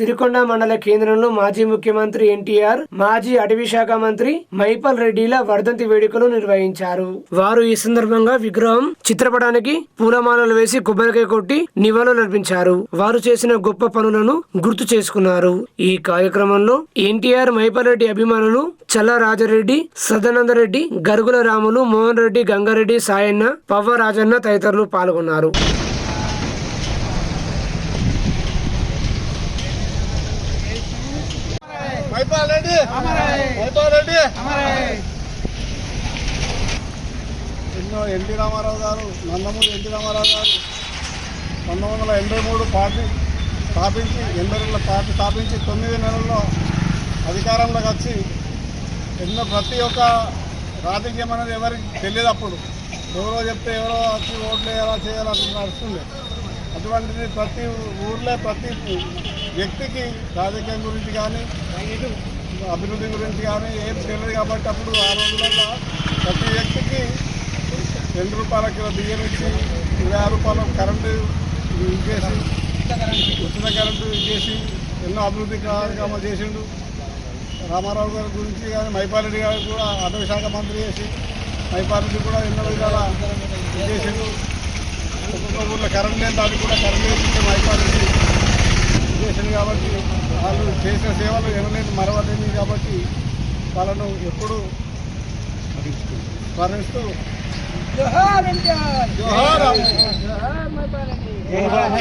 సిరికొండ మండల కేంద్రంలో మాజీ ముఖ్యమంత్రి ఎన్టీఆర్ మాజీ అటవీ శాఖ మంత్రి మైపల్ రెడ్డిల వర్ధంతి వేడుకలు నిర్వహించారు. వారు ఈ సందర్భంగా విగ్రహం చిత్రపటానికి పూలమాలలు వేసి కొబ్బరికాయ కొట్టి నివాళులర్పించారు వారు చేసిన గొప్ప పనులను గుర్తు చేసుకున్నారు. ఈ కార్యక్రమంలో ఎన్టీఆర్ మైపల్ రెడ్డి అభిమానులు చల్ల రాజారెడ్డి సదానందరెడ్డి గరుగుల రాములు మోహన్ రెడ్డి గంగారెడ్డి సాయన్న పవ్వ రాజన్న తదితరులు పాల్గొన్నారు. మైపాల్ రెడ్డి రెడ్డి ఎన్నో ఎన్టీ రామారావు గారు నందమూరి ఎన్టీ రామారావు గారు పంతొమ్మిది వందల ఎనభై మూడు పార్టీ స్థాపించి ఎనభై రెండు పార్టీ స్థాపించి తొమ్మిది నెలల్లో అధికారంలోకి వచ్చి ఎన్నో ప్రతి ఒక్క రాజకీయం అనేది ఎవరికి తెలియదు అప్పుడు. ఎవరో చెప్తే ఎవరో వచ్చి ఓట్లు ఎలా చేయాలని నడుస్తుంది. అటువంటిది ప్రతి ఊర్లో ప్రతి వ్యక్తికి రాజకీయం గురించి కానీ అభివృద్ధి గురించి కానీ ఏం తెలియదు కాబట్టి అప్పుడు ఆ రోజులలో ప్రతి వ్యక్తికి రెండు రూపాయల కిలో బియ్యం ఇచ్చి ఇరవై రూపాయల కరెంటు ఇచ్చేసి ఉచిత కరెంటు ఇచ్చేసి ఎన్నో అభివృద్ధి కార్యక్రమాలు చేసిండు. రామారావు గారి గురించి కానీ మైపాలరెడ్డి గారు కూడా అటవీ శాఖ మంత్రి చేసి మైపాలరెడ్డి కూడా ఎన్నో విధాల చేసిండు. ఒక్కొక్క ఊళ్ళో కరెంట్ లేని దానికి కూడా కరెంట్ వేసి మైపాలరెడ్డి చేసిండు కాబట్టి వాళ్ళు చేసిన సేవలు ఎనలేని మరవలేని కాబట్టి వాళ్ళను ఎప్పుడు స్మరిస్తూ జోహార్ జోహార్.